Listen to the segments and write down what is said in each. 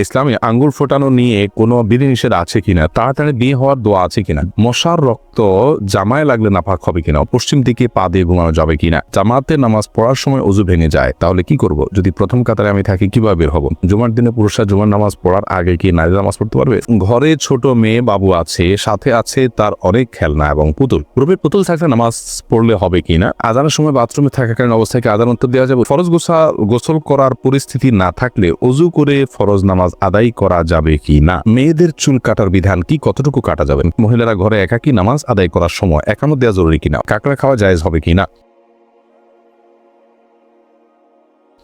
ইসলামে আঙ্গুর ফোটানো নিয়ে কোনো বিধিনিষেধ আছে কিনা? তাড়াতাড়ি বিয়ে হওয়ার দোয়া আছে কিনা? মশার রক্ত জামায় লাগলে নাপাক হবে কিনা? পশ্চিম দিকে পা দিয়ে ঘুমানো যাবে কিনা? জামাতে নামাজ পড়ার সময় অজু ভেঙে যায়, তাহলে কি করব? যদি প্রথম কাতারে আমি থাকি, কীভাবে বের হব? জুমার দিনে পুরুষরা জুমার নামাজ পড়ার আগে কি নারী নামাজ পড়তে পারবে? ঘরে ছোট মেয়ে বাবু আছে, সাথে আছে তার অনেক খেলনা এবং পুতুল। রূপের পুতুল থাকলে নামাজ পড়লে হবে কিনা? আজানের সময় বাথরুমে থাকাকালীন অবস্থায় আদান উত্তর দেওয়া যাবে? ফরজ গোসা গোসল করার পরিস্থিতি না থাকলে অজু করে ফরজ নামাজ আদায় করা যাবে কি না? মেয়েদের চুল কাটার বিধান কি কতটুকু কাটা যাবে? মহিলারা ঘরে একাকি নামাজ আদায় করার সময় একানো দেওয়া জরুরি কিনা? কাকড়া খাওয়া জায়েজ হবে কিনা?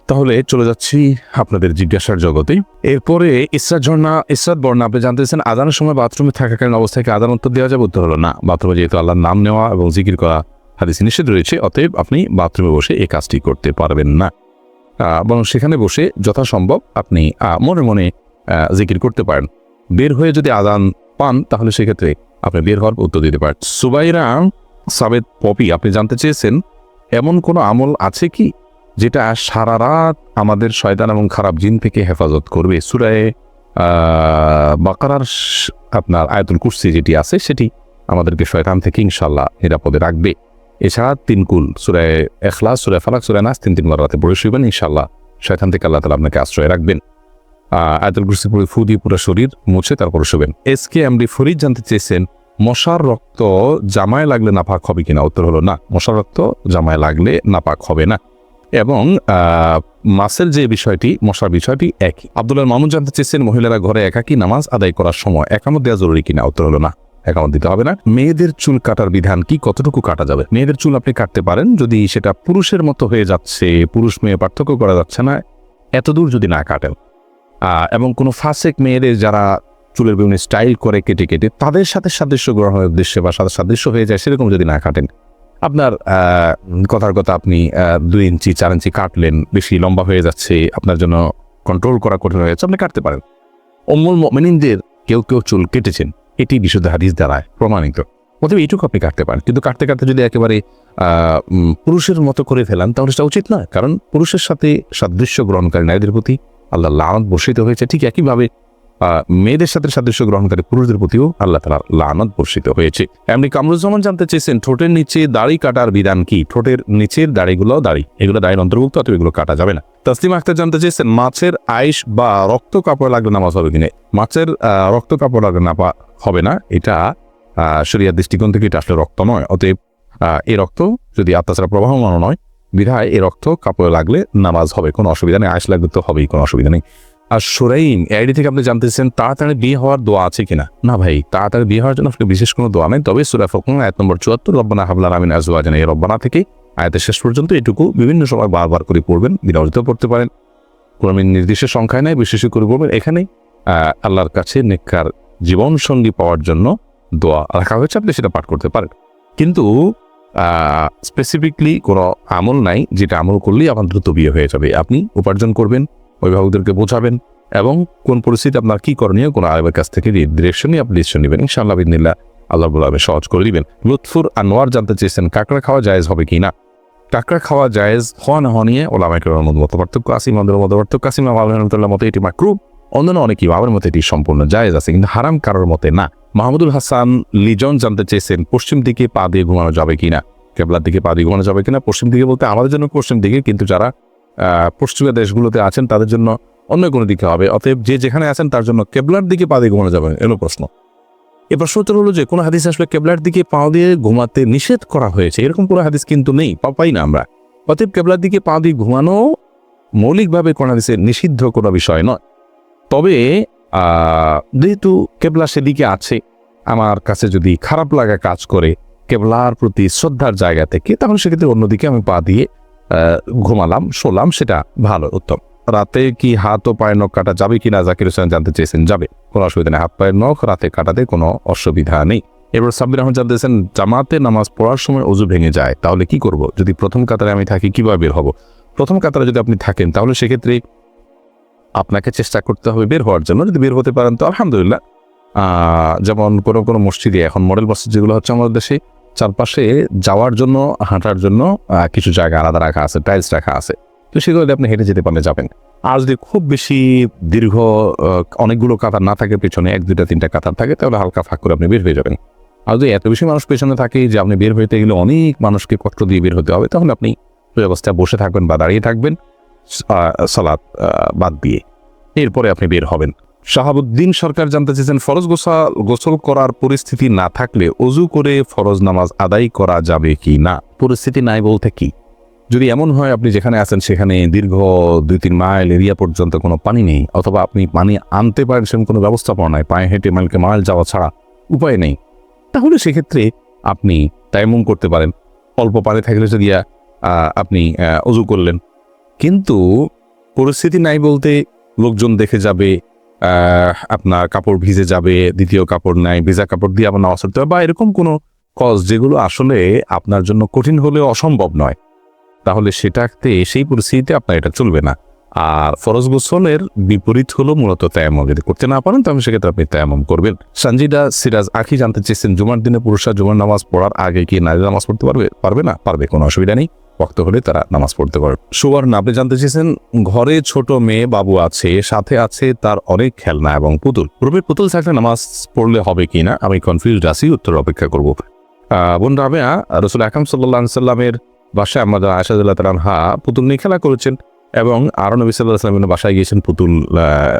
তাহলে চলে যাচ্ছি আপনাদের জিজ্ঞাসার জগতে এরপরে ইসরাত ঝর্ণা, ইসরাত বর্ণা, আপনি জানতেছেন আদানের সময় বাথরুমে থাকাকালীন অবস্থায় আদান উত্তর দেওয়া যাবে? উত্তর হলো না। বাথরুমে যেহেতু আল্লাহর নাম নেওয়া এবং জিকির করা হাদিস নিষেধ রয়েছে, অতএব আপনি বাথরুমে বসে এই কাজটি করতে পারবেন না। বরং সেখানে বসে যথাসম্ভব আপনি মনে মনে জিকির করতে পারেন। বের হয়ে যদি আদান পান, তাহলে সেক্ষেত্রে আপনি বের হওয়ার উত্তর দিতে পারেন। সুবাইরা সাবেদ পপি, আপনি জানতে চেয়েছেন, এমন কোনো আমল আছে কি যেটা সারা রাত আমাদের শয়তান এবং খারাপ জিন থেকে হেফাজত করবে? সুরায় বাকারার আপনার আয়তুল কুর্সি যেটি আছে, সেটি আমাদেরকে শয়তান থেকে ইনশাল্লাহ নিরাপদে রাখবে। এছাড়া তিন কুল সুরায় এখলাস, সুরায় ফালাক, সুরায় নাস, তিন তিনবার রাতে পড়ে শুইবেন ইনশাল্লাহ শয়তান থেকে আল্লাহ তালা আপনাকে আশ্রয় রাখবেন। আয়তুল কুরসি পড়ে ফু দিয়ে পুরো শরীর মুছে তারপরে শুবেন। এস কে এমডি ফরিদ জানতে চেয়েছেন, মশার রক্ত জামায় লাগলে নাপাক হবে কিনা? উত্তর হলো না, মশার রক্ত জামায় লাগলে নাপাক হবে না। এবং মাসের যে বিষয়টি, মশার বিষয়টি একই। আব্দুল্লাহ মামুন জানতে চেয়েছেন, মহিলারা ঘরে একাকি নামাজ আদায় করার সময় একামত দেওয়া জরুরি কিনা? উত্তর হলো না। একামত দিতে হবে না। মেয়েদের চুল কাটার বিধান কি? কতটুকু কাটা যাবে? মেয়েদের চুল আপনি কাটতে পারেন, যদি সেটা পুরুষের মতো হয়ে যাচ্ছে, পুরুষ মেয়ে পার্থক্য করা যাচ্ছে না এতদূর যদি না কাটেন। এবং কোনো ফাসেক মেয়েদের যারা চুলের বিভিন্ন স্টাইল করে কেটে কেটে, তাদের সাথে সাদৃশ্য গ্রহণের উদ্দেশ্যে বা সাথে সাদৃশ্য হয়ে যায়, সেরকম যদি না কাটেন। আপনার কথার কথা আপনি দুই ইঞ্চি, চার ইঞ্চি কাটলেন, বেশি লম্বা হয়ে যাচ্ছে, আপনার জন্য কন্ট্রোল করা কঠিন হয়ে যাচ্ছে, আপনি কাটতে পারেন। অমূল মেনিনদের কেউ কেউ চুল কেটেছেন। এটি বিশুদ্ধ হাদিস দ্বারায় প্রমাণিত। অতএব এইটুকু আপনি কাটতে পারেন। কিন্তু কাটতে কাটতে যদি একেবারে পুরুষের মতো করে ফেলান, তাহলে সেটা উচিত নয়। কারণ পুরুষের সাথে সাদৃশ্য গ্রহণকারী নারীদের প্রতি আল্লাহ লানত বর্ষিত হয়েছে। ঠিক একইভাবে মেয়েদের সাথে সাদৃশ্য গ্রহণকারী পুরুষদের প্রতিও আল্লাহ তালার লানত বর্ষিত হয়েছে। এমনি কামরুজ্জামান জানতে চেয়েছেন, ঠোঁটের নিচে দাড়ি কাটার বিধান কি? ঠোঁটের নিচের দাড়িগুলো দাড়ি। এগুলো দাড়ির অন্তর্ভুক্ত অথবা এগুলো কাটা যাবে না। তাসলিম আক্তার জানতে চেয়েছেন, মাছের আইস বা রক্ত কাপড় লাগলে নামাজ হবে কিনা? মাছের রক্ত কাপড় লাগলে না হবে না। এটা শরিয়ার দৃষ্টিকোণ থেকে এটা আসলে রক্ত নয়। অতএব এই রক্ত যদি আত্মাচারা প্রবাহমান নয় বিধায় এই রক্ত কাপড়ে লাগলে নামাজ হবে। কোনো অসুবিধা নেই আইস লাগলে তো হবেই, কোনো অসুবিধা নেই। আর সোরাইন আইডি থেকে আপনি জানতেছেন তাড়াতাড়ি বিয়ে হওয়ার দোয়া আছে কিনা? না ভাই তাড়াতাড়ি বিয়ে হওয়ার জন্য আপনাকে বিশেষ কোনো দোয়া নেই তবে সুরা ফকুন আয়াত নম্বর চুয়াত্তর রব্বানা হাবলার আমিন আজওয়াজান এই রব্বানা থেকে আয়াতের শেষ পর্যন্ত এটুকু বিভিন্ন সময় বারবার করে পড়বেন বিনর্জিত পড়তে পারেন। কোনো নির্দিষ্ট সংখ্যায় নাই বিশেষ করে পড়বেন এখানে আহ, আল্লাহর কাছে নেককার জীবন সঙ্গী পাওয়ার জন্য দোয়া রাখা হয়েছে আপনি সেটা পাঠ করতে পারেন। কিন্তু স্পেসিফিকলি কোনো আমল নাই যেটা আমল করলেই আপনার দ্রুত বিয়ে হয়ে যাবে। আপনি উপার্জন করবেন অভিভাবকদেরকে বোঝাবেন এবং কোন পরিস্থিতি আপনার কি করণীয়, কোন আলেমের কাছ থেকে ডিরেকশন নিয়ে আপনি ডিসিশন নেবেন। ইনশাআল্লাহ বিদিনিল্লাহ আল্লাহ বলে সহজ করে দিবেন। লুৎফুর আনোয়ার জানতে চেয়েছেন, কাঁকড়া খাওয়া জায়েজ হবে কি না? কাঁকড়া খাওয়া জায়েজ হওয়া না হওয়া নিয়ে ওলামাইকের মধ্যে মত পার্থক্য আসিম আমাদের মত পার্থক্য আসিম আলহামদুল্লাহ মতো এটি মাকরু অন্যান্য অনেকেই আমার মতে এটি সম্পূর্ণ জায়েজ আছে, কিন্তু হারাম কারোর মতে না। মাহমুদুল হাসান লিজন জানতে চেয়েছেন, পশ্চিম দিকে পা দিয়ে ঘুমানো যাবে কিনা কেবলার দিকে পা দিয়ে ঘুমানো যাবে কিনা পশ্চিম দিকে বলতে আমাদের জন্য পশ্চিম দিকে, কিন্তু যারা পশ্চিমা দেশগুলোতে আছেন, তাদের জন্য অন্য কোনো দিকে হবে। অতএব যে যেখানে আছেন, তার জন্য কেবলার দিকে পা দিয়ে ঘুমানো যাবে, এলো প্রশ্ন। এ প্রশ্ন উত্তর হলো যে, কোনো হাদিস আসলে কেবলার দিকে পা দিয়ে ঘুমাতে নিষেধ করা হয়েছে? এরকম কোনো হাদিস কিন্তু নেই পাই না আমরা। অতএব কেবলার দিকে পা দিয়ে ঘুমানো মৌলিকভাবে কোনো হাদিসের নিষিদ্ধ কোনো বিষয় নয়। তবে যেহেতু কেবলা সেদিকে আছে, আমার কাছে যদি খারাপ লাগা কাজ করে, কেবলার প্রতি শ্রদ্ধার জায়গা থেকে, তাহলে সেক্ষেত্রে অন্যদিকে আমি পা দিয়ে ঘুমালাম, শোলাম, সেটা ভালো, উত্তম। রাতে কি হাত ও পায়ের নখ কাটা যাবে কিনা জাকির হোসেন জানতে চেয়েছেন, যাবে। কোনো অসুবিধা নেই, হাত পায়ের নখ, রাতে কাটাতে কোনো অসুবিধা নেই। এবার সাব্বির রহমান জানতে চেয়েছেন, জামাতে নামাজ পড়ার সময় অজু ভেঙে যায়, তাহলে কি করব? যদি প্রথম কাতারে আমি থাকি, কীভাবে বের হব? প্রথম কাতারে যদি আপনি থাকেন, তাহলে সেক্ষেত্রে আপনাকে চেষ্টা করতে হবে বের হওয়ার জন্য। যদি বের হতে পারেন, তো আলহামদুলিল্লাহ। যেমন কোনো কোনো মসজিদে, এখন মডেল মসজিদ যেগুলো হচ্ছে আমাদের দেশে চারপাশে যাওয়ার জন্য, হাঁটার জন্য কিছু জায়গা আলাদা রাখা আছে টাইলস রাখা আছে। তো সেগুলো আপনি হেঁটে যেতে পারলে যাবেন। আর যদি খুব বেশি দীর্ঘ অনেকগুলো কাতার না থাকে, পেছনে এক দুটা তিনটা কাতার থাকে, তাহলে হালকা ফাঁক করে আপনি বের হয়ে যাবেন। আর যদি এত বেশি মানুষ পেছনে থাকে যে আপনি বের হইতে গেলে অনেক মানুষকে কষ্ট দিয়ে বের হতে হবে, তাহলে আপনি ওই অবস্থায় বসে থাকবেন বা দাঁড়িয়ে থাকবেন সালাদ বাদ দিয়ে। এরপরে আপনি বের হবেন। শাহাবুদ্দিন সরকার জানতে চেয়েছেন ফরজ গোসল গোসল করার পরিস্থিতি না থাকলে অজু করে ফরজ নামাজ আদায় করা যাবে কি না? পরিস্থিতি নাই বলতে কি? যদি এমন হয় আপনি যেখানে আছেন সেখানে দীর্ঘ দুই তিন মাইল এরিয়া পর্যন্ত কোনো পানি নেই অথবা আপনি পানি আনতে পারেন সেরকম কোনো ব্যবস্থাপনা নাই পায়ে হেঁটে মাইলকে মাইল যাওয়া ছাড়া উপায় নেই তাহলে সেক্ষেত্রে আপনি তাইমুম করতে পারেন। অল্প পানি থাকলে যদি আপনি অজু করলেন। কিন্তু পরিস্থিতি নাই বলতে লোকজন দেখে যাবে আপনার কাপড় ভিজে যাবে, দ্বিতীয় কাপড় নাই, ভিজা কাপড় দিয়ে আবার নামাজ পড়তে হবে বা এরকম কোনো কজ যেগুলো আসলে আপনার জন্য কঠিন হলেও অসম্ভব নয়। তাহলে সেটাতে সেই পরিস্থিতিতে আপনার এটা চলবে না। আর ফরজ গোসলের বিপরীত হলো মূলত তায়ামম যদি করতে না পারেন, তাহলে সেক্ষেত্রে আপনি তায়ামম করবেন। সঞ্জিদা সিরাজ আখি জানতে চেয়েছেন, জুমার দিনে পুরুষরা জুমার নামাজ পড়ার আগে কি নারী নামাজ পড়তে পারবে? পারবে না, পারবে, কোনো অসুবিধা নেই। ভক্ত হলে তারা নামাজ পড়তে পারবে। সুবর্ণ, আপনি জানতে চেয়েছেন, ঘরে ছোট মেয়ে বাবু আছে, সাথে আছে তার অনেক খেলনা এবং পুতুল। রুমের পুতুল থাকলে নামাজ পড়লে হবে কিনা আমি কনফিউজড আছি, উত্তর অপেক্ষা করব। বোন রাবেয়া, রসুল আকাম সাল্লাহ সাল্লামের বাসায় আমাদের আশাদুল্লাহ তালানহা পুতুল নিয়ে খেলা করেছেন এবং আরও নবী সাল্লাহ সাল্লামের বাসায় গিয়েছেন, পুতুল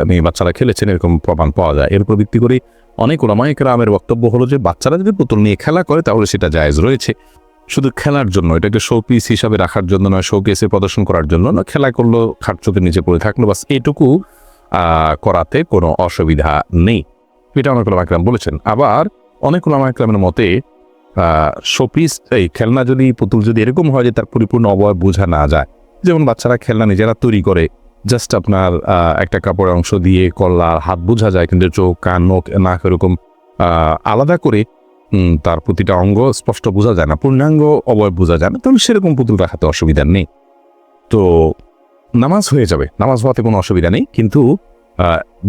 নিয়ে বাচ্চারা খেলেছেন, এরকম প্রমাণ পাওয়া যায়। এর উপর ভিত্তি করে অনেক ওলামায়িক রামের বক্তব্য হলো যে, বাচ্চারা যদি পুতুল নিয়ে খেলা করে তাহলে সেটা জায়েজ রয়েছে। শুধু খেলার জন্য, এটাকে শোপিস হিসাবে রাখার জন্য নয় শোকেসে প্রদর্শন করার জন্য না খেলা করল খাট চোখের নিচে পড়ে থাকল, বাস এটুকু করাতে কোনো অসুবিধা নেই। এটা অনেক ওলামা একরাম বলেছেন। আবার অনেক ওলামা একরামের মতে শোপিস এই খেলনা যদি, পুতুল যদি এরকম হয় যে তার পরিপূর্ণ অবয়ব বোঝা না যায়, যেমন বাচ্চারা খেলনা নিজেরা তৈরি করে জাস্ট আপনার একটা কাপড়ের অংশ দিয়ে, কল্লার হাত বোঝা যায়, কিন্তু চোখ, কান নখ নাক এরকম আলাদা করে তার প্রতিটা অঙ্গ স্পষ্ট বোঝা যায় না, পূর্ণাঙ্গ অবয়ব বোঝা যায় না তাহলে সেরকম পুতুল রাখাতে অসুবিধা নেই। তো নামাজ হয়ে যাবে, নামাজ হওয়াতে কোনো অসুবিধা নেই, কিন্তু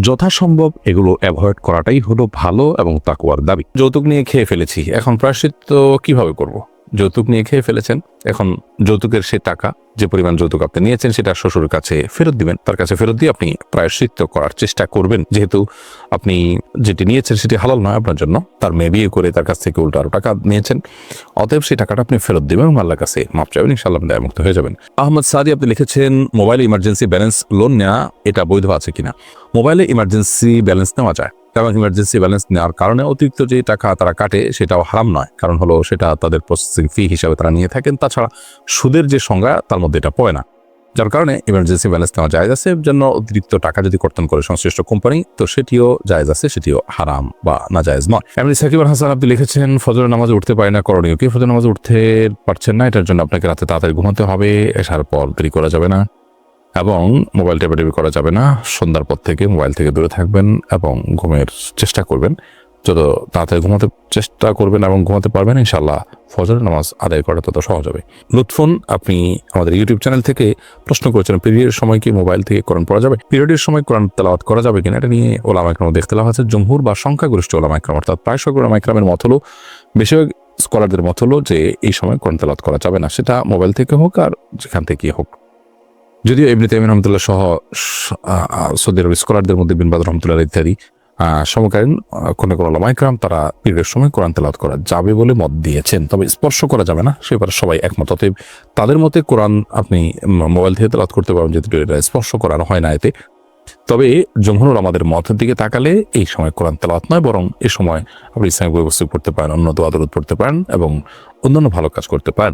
যথাসম্ভব এগুলো অ্যাভয়েড করাটাই হলো ভালো এবং তাকুয়ার দাবি। যৌতুক নিয়ে খেয়ে ফেলেছি, এখন প্রায়শ্চিত্ত কীভাবে করব? যৌতুক নিয়ে খেয়ে ফেলেছেন। এখন যৌতুকের সে টাকা, যে পরিমাণ যৌতুক আপনি নিয়েছেন, সেটা শ্বশুরের কাছে ফেরত দিবেন। তার কাছে ফেরত দিয়ে আপনি প্রায়শ্চিত্ত করার চেষ্টা করবেন। যেহেতু আপনি যেটি নিয়েছেন, সেটি হালাল নয় আপনার জন্য। তার মেয়ে বিয়ে করে তার কাছ থেকে উল্টো আরও টাকা নিয়েছেন। অতএব সেই টাকাটা আপনি ফেরত দিবেন এবং আল্লাহর কাছে মাপ চাইবেন ইনশাল্লাহ আপনি মুক্ত হয়ে যাবেন। আহমদ সাদি, আপনি লিখেছেন, মোবাইলে ইমার্জেন্সি ব্যালেন্স লোন নেওয়া এটা বৈধ আছে কিনা? মোবাইলে ইমার্জেন্সি ব্যালেন্স নেওয়া যায়। কারণ ইমার্জেন্সি ব্যালেন্স নেওয়ার কারণে অতিরিক্ত যে টাকা তারা কাটে সেটাও হারাম নয়। কারণ হলো সেটা তাদের প্রসেসিং ফি হিসাবে তারা নিয়ে থাকেন। তাছাড়া সুদের যে সংজ্ঞা তার মধ্যে এটা পড়ে না। যার কারণে ইমার্জেন্সি ব্যালেন্স নেওয়া জায়জ আছে। জন্য অতিরিক্ত টাকা যদি কর্তন করে সংশ্লিষ্ট কোম্পানি তো সেটিও জায়জ আছে, সেটিও হারাম বা না জায়জ নয়। এমনি সাকিব আল হাসান আপনি লিখেছেন ফজর নামাজে উঠতে পারে না, করণীয় কি? ফজর নামাজে উঠতে পারছেন না, এটার জন্য আপনাকে রাতে তাড়াতাড়ি ঘুমাতে হবে, এসার পর দেরি করা যাবে না। এবং মোবাইল টেপাটেপি করা যাবে না। সন্ধ্যার পর থেকে মোবাইল থেকে দূরে থাকবেন এবং ঘুমের চেষ্টা করবেন। যত তাড়াতাড়ি ঘুমাতে চেষ্টা করবেন এবং ঘুমাতে পারবেন ইনশাল্লাহ ফজর নামাজ আদায় করা তত সহজ হবে। লুৎফুন, আপনি আমাদের ইউটিউব চ্যানেল থেকে প্রশ্ন করেছেন পিরিয়ডের সময় কি মোবাইল থেকে কোরআন পড়া যাবে? পিরিয়ডের সময় কোরআন তেলাওয়াত করা যাবে কিনা? এটা নিয়ে ওলামা একরাম দেখতে লাভ আছে। জমহুর বা সংখ্যাগরিষ্ঠ ওলামা একরাম, অর্থাৎ প্রায় সব ওলামা একরামের মত হলো, বেশিরভাগ স্কলারদের মত হলো যে এই সময় কোরআন তেলাওয়াত করা যাবে না। সেটা মোবাইল থেকে হোক আর যেখান থেকে হোক। যদিও এমনি তাইমিন রহমতুল্লাহ সহ সৌদি আরব স্কলারদের মধ্যে বিনবাদ রহমতুল্লাহ ইত্যাদি সমকালীন কোনো কোনো লামাইকরাম তারা পিরিয়ডের সময় কোরআন তেলাওয়াত করা যাবে বলে মত দিয়েছেন। তবে স্পর্শ করা যাবে না, সে ব্যাপারে সবাই একমত। অতএব তাদের মতে কোরআন আপনি মোবাইল থেকে তেলাওয়াত করতে পারবেন, যেহেতু এটা স্পর্শ করানো হয় না এতে। তবে জমহুর আমাদের মতের দিকে তাকালে এই সময় কোরআন তেলাওয়াত নয়, বরং এ সময় আপনি ইসলামিক বইবস্তু পড়তে পারেন, অন্য দোয়াদরুদ পড়তে পারেন এবং অন্যান্য ভালো কাজ করতে পারেন।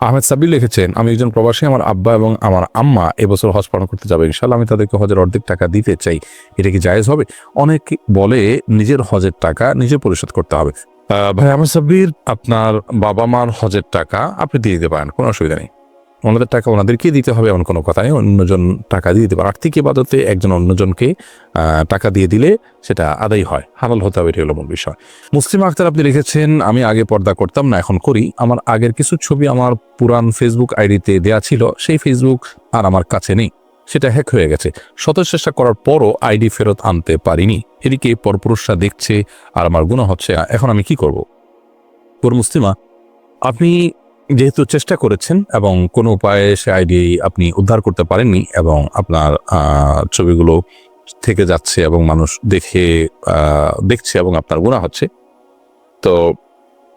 আহমেদ সাবির লিখেছেন, আমি একজন প্রবাসী, আমার আব্বা এবং আমার আম্মা এবছর হজ পালন করতে যাবে। ইনশাল্লাহ আমি তাদেরকে হজের অর্ধেক টাকা দিতে চাই। এটা কি জায়েজ হবে? অনেক বলে নিজের হজের টাকা নিজে পরিশোধ করতে হবে। ভাই আহমেদ সাব্বির, আপনার বাবা মার হজের টাকা আপনি দিয়ে দিতে পারেন, কোনো অসুবিধা নেই। ওনাদের টাকা ওনাদেরকে দিতে হবে, এমন কোনো কথা নেই। অন্যজন টাকা দিয়ে দিতে পারে আর্থিক ইবাদতে একজন অন্যজনকে টাকা দিয়ে দিলে সেটা আদায় হয়। হালাল হতে হবে, এটি হলো মূল বিষয়। মুসলিম আক্তার আপনি লিখেছেন, আমি আগে পর্দা করতাম না, এখন করি। আমার আগের কিছু ছবি আমার পুরান ফেসবুক আইডিতে দেয়া ছিল, সেই ফেসবুক আর আমার কাছে নেই। সেটা হ্যাক হয়ে গেছে। শত চেষ্টা করার পরও আইডি ফেরত আনতে পারিনি। এদিকে পরপুরুষরা দেখছে আর আমার গুণ হচ্ছে। এখন আমি কি করব? পুর মুসলিমা, আপনি যেহেতু চেষ্টা করেছেন এবং কোনো উপায়ে সে আইডি আপনি উদ্ধার করতে পারেননি এবং আপনার ছবিগুলো থেকে যাচ্ছে এবং মানুষ দেখে দেখছে এবং আপনার গুণা হচ্ছে, তো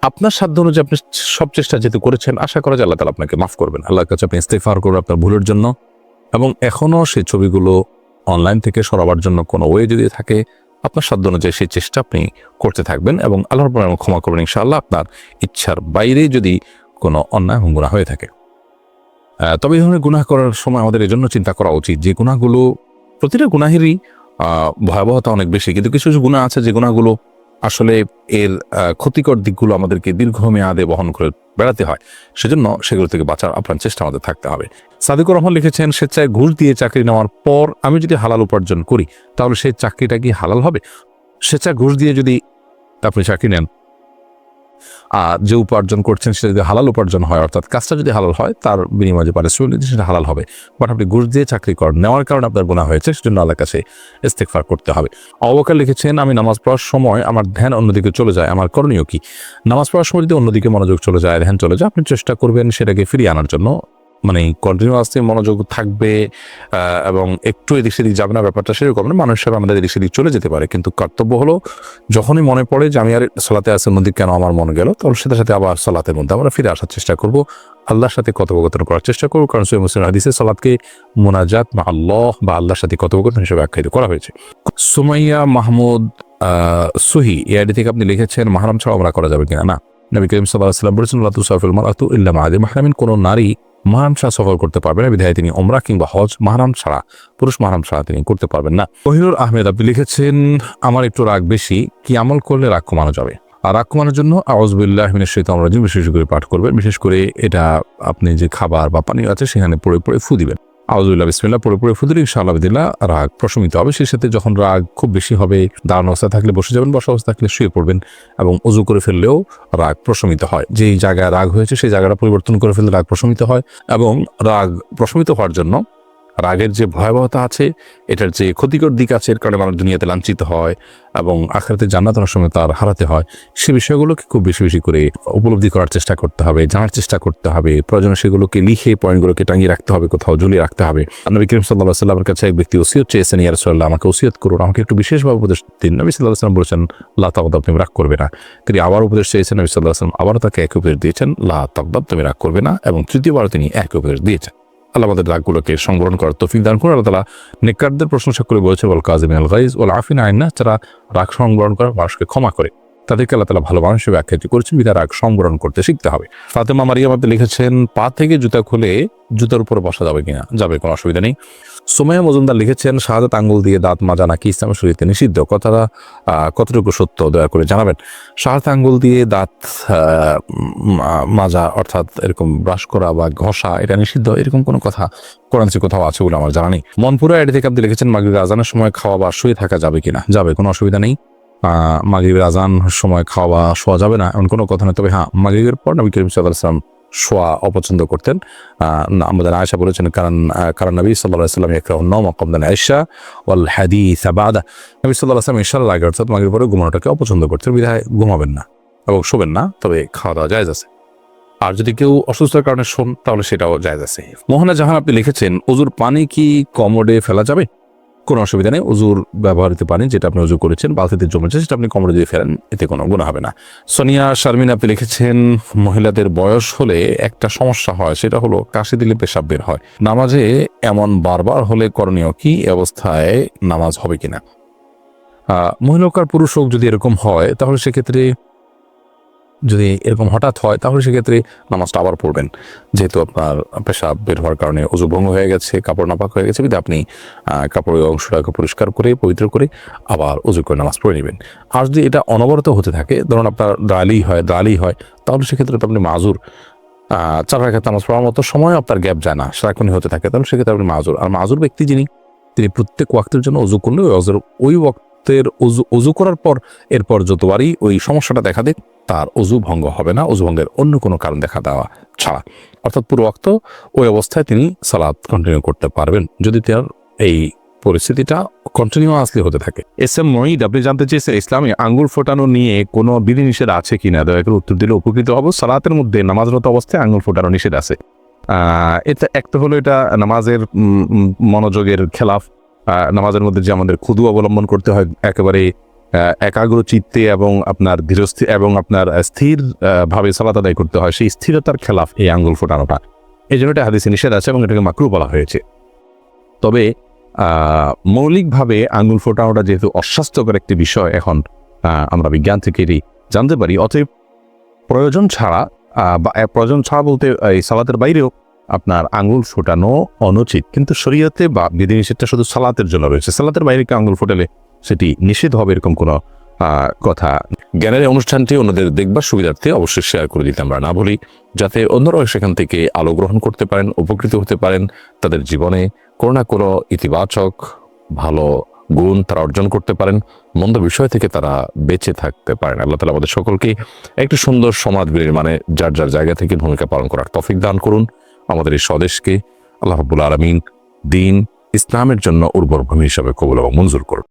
আপনার সাধ্য অনুযায়ী আপনি সব চেষ্টা যেহেতু করেছেন, আশা করা যায় আল্লাহ তালা আপনাকে মাফ করবেন। আল্লাহর কাছে আপনি ইস্তেফার করবেন আপনার ভুলের জন্য এবং এখনও সেই ছবিগুলো অনলাইন থেকে সরাবার জন্য কোনো ওয়ে যদি থাকে, আপনার সাধ্য অনুযায়ী সেই চেষ্টা আপনি করতে থাকবেন এবং আল্লাহর ক্ষমা করবেন ইনশাআল্লাহ। আপনার ইচ্ছার বাইরে যদি কোনো অন্যায় এবং গুণা হয়ে থাকে। তবে এই ধরনের গুনাহ করার সময় আমাদের এই জন্য চিন্তা করা উচিত যে গুণাগুলো প্রতিটা গুনাহেরই আহ, ভয়াবহতা অনেক বেশি। কিন্তু কিছু কিছু গুণা আছে যে গুণাগুলো আসলে এর ক্ষতিকর দিকগুলো আমাদেরকে দীর্ঘমেয়াদে বহন করে বেড়াতে হয়। সেজন্য সেগুলো থেকে বাঁচার আপনার চেষ্টা আমাদের থাকতে হবে। সাদিকুর রহমান লিখেছেন স্বেচ্ছায় ঘুষ দিয়ে চাকরি নেওয়ার পর আমি যদি হালাল উপার্জন করি তাহলে সেই চাকরিটা কি হালাল হবে? স্বেচ্ছায় ঘুষ দিয়ে যদি আপনি চাকরি নেন যে উপার্জন করছেন সেটা যদি হালাল উপার্জন হয়, অর্থাৎ কাজটা যদি হালাল হয়, তার বিনিময়ে যে পারিশ্রমিক সেটা হালাল হবে। বাট আপনি ঘুষ দিয়ে চাকরি কর, নেওয়ার কারণে আপনার গোনা হয়েছে, সেজন্য আল্লাহ কাছে ইস্তেকফার করতে হবে। অবকার লিখেছেন, আমি নামাজ পড়ার সময় আমার ধ্যান অন্যদিকে চলে যায়, আমার করণীয় কি? নামাজ পড়ার সময় যদি অন্যদিকে মনোযোগ চলে যায়, ধ্যান চলে যায়, আপনি চেষ্টা করবেন সেটাকে ফিরিয়ে আনার জন্য। মানে কন্টিনিউয়াসলি মনোযোগ থাকবে এবং একটু এদিক সেদিক যাবে না, ব্যাপারটা সেরকম না, মানুষ আমাদের এদিক সেদিক চলে যেতে পারে। কিন্তু কর্তব্য হলো, যখনই মনে পড়ে যে আমি আর সালাতে আসের মধ্যে কেন আমার মনে গেল, তখন সাথে সাথে আবার সালাতের মধ্যে আমরা ফিরে আসার চেষ্টা করব। আল্লাহর সাথে কথোপকথন করার চেষ্টা করব, কারণ সৈয় মুসলিম হাদিসে সালাদকে মোনাজাত বা আল্লাহ বা আল্লাহর সাথে কথোপকথন হিসেবে আখ্যায়িত করা হয়েছে। সুমাইয়া মাহমুদ সুহি, এই আইডি থেকে আপনি লিখেছেন, মাহারাম ছাড়া আমরা করা যাবে কিনা? না। নবী করিম সাল্লাহ সাল্লাম বলেছেন, লাতু সাফিল মারাতু ইল্লা মাহাদি মাহরামিন কোনো নারী মাহারাম ছাড়া সফর করতে পারবেন না, বিধায় তিনি ওমরা কিংবা হজ মাহারাম ছাড়া পুরুষ মাহারাম ছাড়া তিনি করতে পারবেন না। মহিনুর আহমেদ আপনি লিখেছেন, আমার একটু রাগ বেশি, কি আমল করলে রাগ কমানো যাবে? আর রাগ কমানোর জন্য আওয়াজবুল্লাহ মিনের সহিত আমরা বিশেষ করে পাঠ করবেন। বিশেষ করে এটা আপনি যে খাবার বা পানীয় আছে, সেখানে পড়ে পড়ে ফু দিবেন। আউজুল্লাহ বিসমিল্লাহ পড়ে পড়ে ফুদুরি দিলে ইনশাআল্লাহ দিল্লাহ রাগ প্রশমিত হবে। সেই সাথে যখন রাগ খুব বেশি হবে, দাঁড়ানো অবস্থা থাকলে বসে যাবেন, বসা অবস্থা থাকলে শুয়ে পড়বেন এবং উজু করে ফেললেও রাগ প্রশমিত হয়। যেই জায়গায় রাগ হয়েছে, সেই জায়গাটা পরিবর্তন করে ফেললে রাগ প্রশমিত হয় এবং রাগ প্রশমিত হওয়ার জন্য রাগের যে ভয়াবহতা আছে, এটার যে ক্ষতিকর দিক আছে, এর কারণে মানুষ দুনিয়াতে লাঞ্ছিত হয় এবং আখড়াতে জান্নাত অনেক সময় তার হারাতে হয়। সে বিষয়গুলোকে খুব বেশি বেশি করে উপলব্ধি করার চেষ্টা করতে হবে, জানার চেষ্টা করতে হবে। প্রয়োজনে সেগুলোকে লিখে, পয়েন্টগুলোকে টাঙিয়ে রাখতে হবে, কোথাও ঝুলিয়ে রাখতে হবে। নবী করিম সাল্লাহ সাল্লামের কাছে এক ব্যক্তি ওসিয়ত চেয়েছেন ইয়ার সাল্লাহ আমাকে ওসিয়ত করুন। আমাকে একটু বিশেষভাবে উপদেশ দিন। নবী সাল্লাহ সাল্লাম বলেছেন, লা তাকদাব তুমি রাগ করবে না। তিনি আবার উপদেশ চেয়েছেন, নবী সাল্লাহ সাল্লাম আবারও তাকে এক উপদেশ দিয়েছেন, লা তাকদাব তুমি রাগ করবে না। এবং তৃতীয়বার তিনি এক উপদেশ দিয়েছেন। আল্লাহ আমাদের রাগগুলোকে সংবরণ করার তফিক দান করে আল্লাহ তালা নেককারদের প্রশংসা করে বলেছে বল কাজিম আল গাইজ ওল আফিন আইন না, যারা রাগ সংবরণ করে, মানুষকে ক্ষমা করে। তাদেরকে আল্লাহ তালা ভালো মানুষ হিসেবে আখ্যায়িত করেছেন বিধায় রাগ সংবরণ করতে শিখতে হবে। ফাতেমা মারিয়াম আপনি লিখেছেন, পা থেকে জুতা খুলে জুতার উপরে বসা যাবে কিনা, যাবে, কোনো অসুবিধা নেই। সোমায়া মজুমদার লিখেছেন, শাহাদাত আঙ্গুল দিয়ে দাঁত মাজা নাকি ইসলামের শরীরতে নিষিদ্ধ? কথাটা কতটুকু সত্য দয়া করে জানাবেন। শাহাদাত আঙ্গুল দিয়ে দাঁত মাজা, অর্থাৎ এরকম ব্রাশ করা বা ঘষা, এটা নিষিদ্ধ? এরকম কোনো কথা কোরআন শরীফে কোথাও আছে বলে আমার জানা নেই। মনপুরা আইডি থেকে আপনি লিখেছেন, মাগরিবের আজানের সময় খাওয়া বা শুয়ে থাকা যাবে কিনা? যাবে, কোনো অসুবিধা নেই। মাগরিবের আজান সময় খাওয়া শোয়া যাবে না, এমন কোনো কথা নেই। তবে হ্যাঁ মাগরিবের পর নবী করিম সাল্লাহ সাল্লাম শোয়া অপছন্দ করতেন। আমাদের আয়সা বলেছেন, কারণ কারণ নবী সাল্লাহ সাল্লাম একরাম নম কমদান আয়সা ওয়াল হাদিস আবাদা নবী সাল্লাহ সাল্লাম ইশার লাগে অর্থাৎ মাগরিবের পরে ঘুমানোটাকে অপছন্দ করতেন, বিধায় ঘুমাবেন না এবং শোবেন না, তবে খাওয়া দাওয়া জায়জ আছে। আর যদি কেউ অসুস্থতার কারণে শোন, তাহলে সেটাও জায়জ আছে। মোহনা জাহান আপনি লিখেছেন, অজুর পানি কি কমোডে ফেলা যাবে? কোনো অসুবিধা নেই। অজুর ব্যবহৃত পানি যেটা আপনি অজু করেছেন, বালতিতে জমেছে, সেটা আপনি কমরে দিয়ে ফেলেন, এতে কোনো গুণ হবে না। সোনিয়া শারমিন, আপনি লিখেছেন, মহিলাদের বয়স হলে একটা সমস্যা হয়, সেটা হলো কাশি দিলে পেশাব বের হয়। নামাজে এমন বারবার হলে করণীয় কি? অবস্থায় নামাজ হবে কিনা? মহিলা পুরুষ হোক যদি এরকম হয়, তাহলে সেক্ষেত্রে যদি এরকম হঠাৎ হয়, তাহলে সেক্ষেত্রে নামাজটা আবার পড়বেন। যেহেতু আপনার পেশাব বের হওয়ার কারণে অজু ভঙ্গ হয়ে গেছে, কাপড় নাপাক হয়ে গেছে কিন্তু আপনি কাপড়ের অংশটাকে পরিষ্কার করে, পবিত্র করে আবার অজু করে নামাজ পড়ে নেবেন। আর যদি এটা অনবরত হতে থাকে, ধরুন আপনার ডালি হয় ডালি হয়, তাহলে সেক্ষেত্রে তো আপনি মাজুর চার রাখাত নামাজ পড়ার মতো সময় আপনার গ্যাপ যায় না, সারাক্ষণই হতে থাকে, তাহলে সেক্ষেত্রে আপনি মাজুর। আর মাজুর ব্যক্তি যিনি, তিনি প্রত্যেক ওয়াক্তের জন্য অজু করলে ওই অজুর ওই ওয়াক্তের অজু অজু করার পর, এরপর যতবারই ওই সমস্যাটা দেখা দেয় তার অজু ভঙ্গ হবে না, অজু ভঙ্গের অন্য কোনো কারণ দেখা দেওয়া ছাড়া। অর্থাৎ পুরো ওয়াক্ত ওই অবস্থায় তিনি সালাদ কন্টিনিউ করতে পারবেন, যদি তার এই পরিস্থিতিটা কন্টিনিউয়াসলি হতে থাকে। এস এম মহিদ আপনি জানতে চেয়েছেন, ইসলামে আঙ্গুল ফোটানো নিয়ে কোনো বিধিনিষেধ আছে কিনা? দয়া করে উত্তর দিলে উপকৃত হব। সালাতের মধ্যে নামাজরত অবস্থায় আঙ্গুল ফোটানো নিষেধ আছে। এটা একটা হলো এটা নামাজের মনোযোগের খেলাফ। নামাজের মধ্যে যে আমাদের ক্ষুদু অবলম্বন করতে হয়, একেবারে একাগ্র চিত্তে এবং আপনার ধীরস্থির এবং আপনার স্থির ভাবে সালাত আদায় করতে হয়, সেই স্থিরতার খেলাফ এই আঙ্গুল ফোটানোটা। এই জন্য এটা হাদিসে নিষেধ আছে এবং এটাকে মাকরু বলা হয়েছে। তবে মৌলিকভাবে আঙ্গুল ফোটানোটা যেহেতু অস্বাস্থ্যকর একটি বিষয়, এখন আমরা বিজ্ঞান থেকে জানতে পারি, অতএব প্রয়োজন ছাড়া বা প্রয়োজন ছাড়া বলতে এই সালাতের বাইরেও আপনার আঙ্গুল ফোটানো অনুচিত। কিন্তু শরীয়তে বা বিধিনিষেধটা শুধু সালাতের জন্য রয়েছে। সালাতের বাইরে কেউ আঙ্গুল ফোটালে সেটি নিষেধ হবে এরকম কোনো কথা। জ্ঞানের অনুষ্ঠানটি অন্যদের দেখবার সুবিধার্থে অবশ্যই শেয়ার করে দিতে আমরা না বলি যাতে অন্যরাও সেখান থেকে আলো গ্রহণ করতে পারেন, উপকৃত হতে পারেন, তাদের জীবনে কোনো না কোনো ইতিবাচক, ভালো গুণ তারা অর্জন করতে পারেন, মন্দ বিষয় থেকে তারা বেঁচে থাকতে পারেন। আল্লাহ তালা আমাদের সকলকে একটি সুন্দর সমাজ মানে যার যার জায়গা থেকে ভূমিকা পালন করার তফিক দান করুন। আমাদের এই স্বদেশকে আল্লাহ রাব্বুল আলমিন দিন ইসলামের জন্য উর্বর ভূমি হিসাবে কবুল এবং মঞ্জুর করুন।